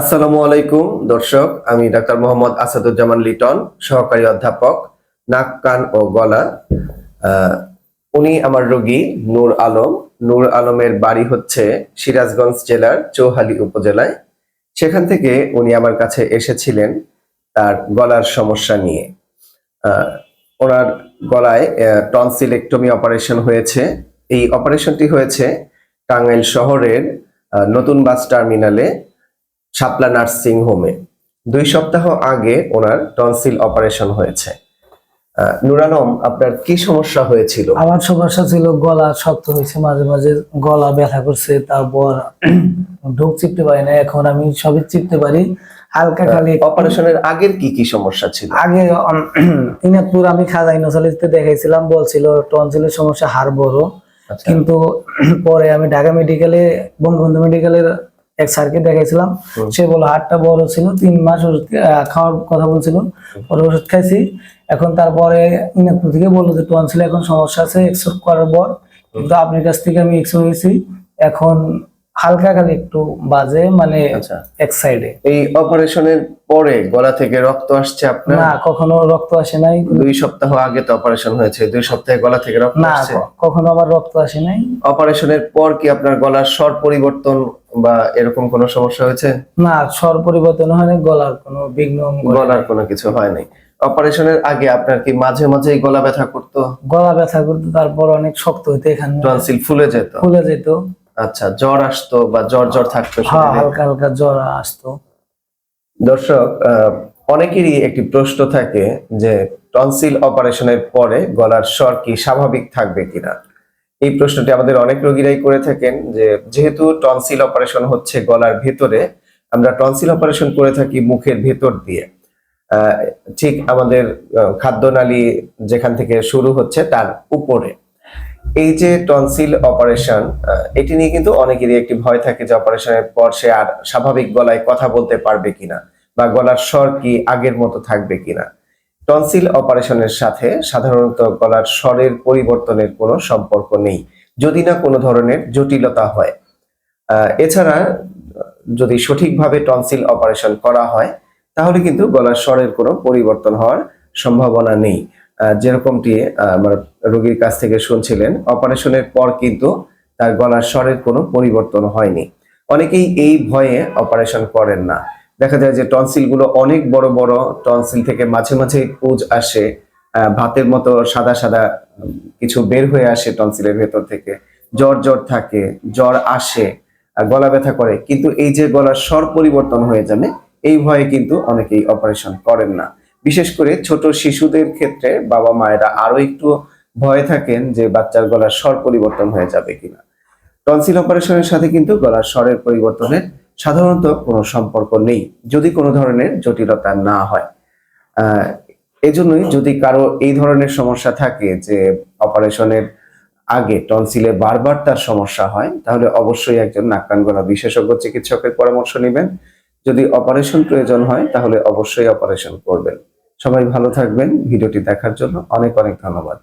আসসালামু আলাইকুম, দর্শক। আমি ডাক্তার মোহাম্মদ আসাদুজ্জামান লিটন, সহকারী অধ্যাপক, নাক, কান ও গলা উনি আমার রোগী নূর আলম। নূর আলমের বাড়ি হচ্ছে সিরাজগঞ্জ জেলার চৌহালি উপজেলায়। সেখান থেকে উনি আমার কাছে এসেছিলেন তার গলার সমস্যা নিয়ে। ওনার গলায় টনসিলেক্টমি অপারেশন হয়েছে। এই অপারেশনটি হয়েছে টাঙ্গাইল শহরের নতুন বাস টার্মিনালে। শাপলা নার্সিং হোমে। দুই সপ্তাহ আগে ওনার টনসিল অপারেশন হয়েছে। আহ, নুর আলম আপনার কি সমস্যা হয়েছিল? আমার সমস্যা ছিল গলা শক্ত হয়েছে মাঝে মাঝে গলা ব্যথা করছে তারপর ঢোক চিপতে পারি না। এখন আমি সবই চিপতে পারি হালকা খালি অপারেশনের আগের কি কি সমস্যা ছিল? আগে দিনাজপুর আমি খাজা ইনোসালিতে দেখাইছিলাম বলছিল টনসিলের সমস্যা হাড় বড়। আচ্ছা, কিন্তু পরে আমি ঢাকা মেডিকেলে বঙ্গবন্ধু মেডিকেলের এক স্যারকে দেখাইছিলাম। সে বলল হাড়টা বড় ছিল তিন মাস ওষুধ খাওয়ার কথা বলছিল পরে ওষুধ খাইছি। এখন তারপরে ইনাকপুর থেকে বলল যে টনসিল এখন সমস্যা আছে এক্সরে করার পর কিন্তু আপনার কাছ থেকে আমি এক্সরে হয়েছি এখন হালকা খালি একটু বাজে মানে আচ্ছা। এক সাইডে এই অপারেশনের পরে গলা থেকে রক্ত আসছে আপনার? না কখনো রক্ত আসে নাই। দুই সপ্তাহ আগে তো অপারেশন হয়েছে দুই সপ্তাহে গলা থেকে রক্ত না আসছে? ক- কখনো আমার রক্ত আসে নাই। অপারেশনের পর কি আপনার গলার স্বর পরিবর্তন বা এরকম কোনো সমস্যা হয়েছে? না স্বর পরিবর্তন হয়নি গলার কোনো বিঘ্ন গলার কোনো কিছু হয় নাই। অপারেশনের আগে আপনার কি মাঝে মাঝে গলা ব্যথা করতো? গলা ব্যথা করতো তারপর অনেক শক্ত হইতে এখানে। টনসিল ফুলে যেত? ফুলে যেত। আচ্ছা জ্বর আসতো বা জ্বর জ্বর থাকতো হ্যাঁ হালকা হালকা জ্বর আসতো। দর্শক অনেকেরই একটি প্রশ্ন থাকে যে টনসিল অপারেশনের পরে গলার স্বর কি স্বাভাবিক থাকবে কিনা? এই প্রশ্নটি আমাদের অনেক রোগীরাই করে থাকেন যে যেহেতু টনসিল অপারেশন হচ্ছে গলার ভেতরে, আমরা টনসিল অপারেশন করে থাকি মুখের ভেতর দিয়ে। ঠিক আমাদের খাদ্যনালী যেখান থেকে শুরু হচ্ছে তার উপরে। এই যে টনসিল অপারেশন এটি নিয়ে কিন্তু অনেকেরই একটি ভয় থাকে যে অপারেশনের পর সে আর স্বাভাবিক গলায় কথা বলতে পারবে কিনা বা গলার স্বর কি আগের মতো থাকবে কিনা। টনসিল অপারেশনের সাথে সাধারণত গলার স্বরের পরিবর্তনের কোনো সম্পর্ক নেই, যদি না কোনো ধরনের জটিলতা হয়। এছাড়া যদি সঠিকভাবে টনসিল অপারেশন করা হয়, তাহলে কিন্তু গলার স্বরের কোনো পরিবর্তন হওয়ার সম্ভাবনা নেই। যেরকমটি আমার রোগীর কাছ থেকে শুনছিলেন, অপারেশনের পর কিন্তু তার গলার স্বরের কোনো পরিবর্তন হয়নি। অনেকেই এই ভয়ে অপারেশন করেন না। দেখা যায় যে টনসিলগুলো অনেক বড় বড় টনসিল থেকে মাঝে মাঝে পুজ আসে ভাতের মতো সাদা সাদা কিছু বের হয়ে আসে টনসিলের ভেতর থেকে। জ্বর জ্বর থাকে, জ্বর আসে গলা ব্যথা করে। কিন্তু এই যে গলার স্বর পরিবর্তন হয়ে যাবে, এই ভয়ে কিন্তু অনেকেই অপারেশন করেন না। বিশেষ করে ছোট শিশুদের ক্ষেত্রে বাবা মায়েরা আরও একটু ভয়ে থাকেন যে বাচ্চার গলার স্বর পরিবর্তন হয়ে যাবে কিনা। টনসিল অপারেশনের সাথে কিন্তু গলার স্বরের পরিবর্তনের সাধারণত কোনো সম্পর্ক নেই, যদি কোনো ধরনের জটিলতা না হয়। এজন্যই যদি কারও এই ধরনের সমস্যা থাকে যে অপারেশনের আগে টনসিলে বারবার তার সমস্যা হয়, তাহলে অবশ্যই একজন নাক কান গলা বিশেষজ্ঞ চিকিৎসকের পরামর্শ নেবেন। যদি অপারেশন প্রয়োজন হয়, তাহলে অবশ্যই অপারেশন করবেন। সবাই ভালো থাকবেন। ভিডিওটি দেখার জন্য অনেক অনেক ধন্যবাদ।